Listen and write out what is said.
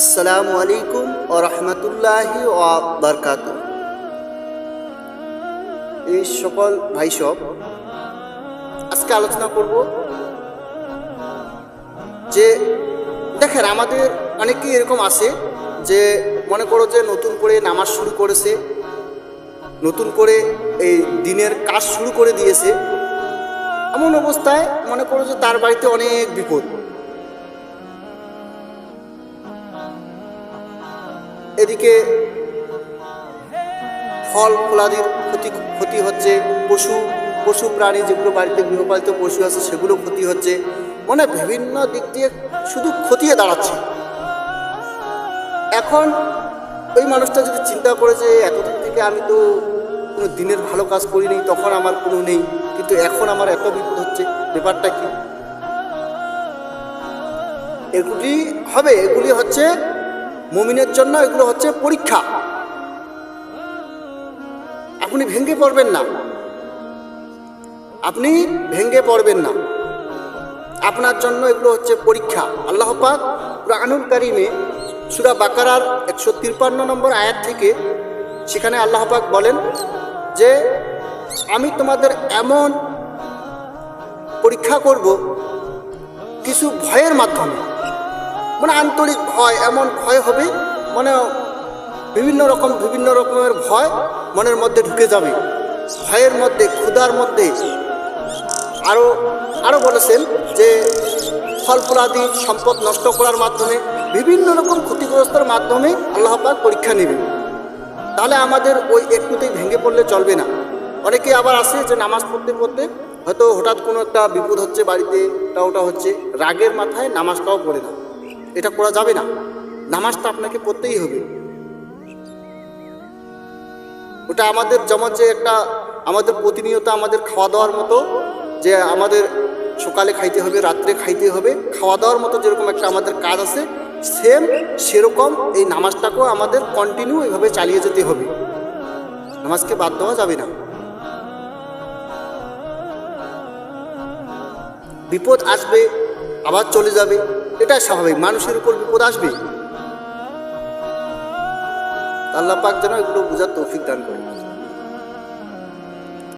আসসালামু আলাইকুম ও রহমতুল্লাহি ও বারকাত এই সকল ভাই সব আজকে আলোচনা করব যে, দেখেন আমাদের অনেকেই এরকম আছে যে, মনে করো যে নতুন করে নামাজ শুরু করেছে, নতুন করে এই দিনের কাজ শুরু করে দিয়েছে, এমন অবস্থায় মনে করো যে তার বাড়িতে অনেক বিপদ। এদিকে ফল ফলাদির ক্ষতি ক্ষতি হচ্ছে, পশু পশু প্রাণী যেগুলো বাড়িতে গৃহপালিত পশু আছে সেগুলো ক্ষতি হচ্ছে। মানে বিভিন্ন দিক দিয়ে শুধু ক্ষতিয়ে দাঁড়াচ্ছে। এখন ওই মানুষটা যদি চিন্তা করে যে এতদিন থেকে আমি তো কোনো দিনের ভালো কাজ করিনি, তখন আমার কোনো নেই। কিন্তু এখন আমার এত বিপদ হচ্ছে, ব্যাপারটা কি? এগুলি হবে, এগুলি হচ্ছে মুমিনের জন্য এগুলো হচ্ছে পরীক্ষা। আপনি ভেঙে পড়বেন না। আপনি ভেঙে পড়বেন না। আপনার জন্য এগুলো হচ্ছে পরীক্ষা। আল্লাহ পাক কুরআনুল কারিমে সুরা বাকারার একশো তিপ্পান্ন নম্বর আয়াত থেকে সেখানে আল্লাহ পাক বলেন যে, আমি তোমাদের এমন পরীক্ষা করব কিছু ভয়ের মাধ্যমে। মানে আন্তরিক ভয়, এমন ভয় হবে মানে বিভিন্ন রকম, বিভিন্ন রকমের ভয় মনের মধ্যে ঢুকে যাবে। ভয়ের মধ্যে, ক্ষুধার মধ্যে। আরও আরও বলেছেন যে ফল ফলাদি সম্পদ নষ্ট করার মাধ্যমে, বিভিন্ন রকম ক্ষতিগ্রস্তর মাধ্যমে আল্লাহ পাক পরীক্ষা নেবে তাহলে আমাদের ওই একটুতেই ভেঙে পড়লে চলবে না। অনেকে আবার আসে যে নামাজ পড়তে পড়তে, হয়তো হঠাৎ কোনো একটা বিপদ হচ্ছে বাড়িতে ওটা ওটা হচ্ছে রাগের মাথায় নামাজটাও পড়ে না। এটা করা যাবে না। নামাজটা আপনাকে পড়তেই হবে। ওটা আমাদের যে একটা, আমাদের প্রতিনিয়ত আমাদের খাওয়া দাওয়ার মতো যে আমাদের সকালে খাইতে হবে, রাত্রে খাইতে হবে খাওয়া দাওয়ার মতো যেরকম একটা আমাদের কাজ আছে সেম সেরকম এই নামাজটাকেও আমাদের কন্টিনিউ এইভাবে চালিয়ে যেতে হবে। নামাজকে বাদ দেওয়া যাবে না। বিপদ আসবে, আবার চলে যাবে। এটা স্বাভাবিক। মানুষের উপর বিপদ আসবে। আল্লাহ পাক যেন এগুলো বোঝার তৌফিক দান করে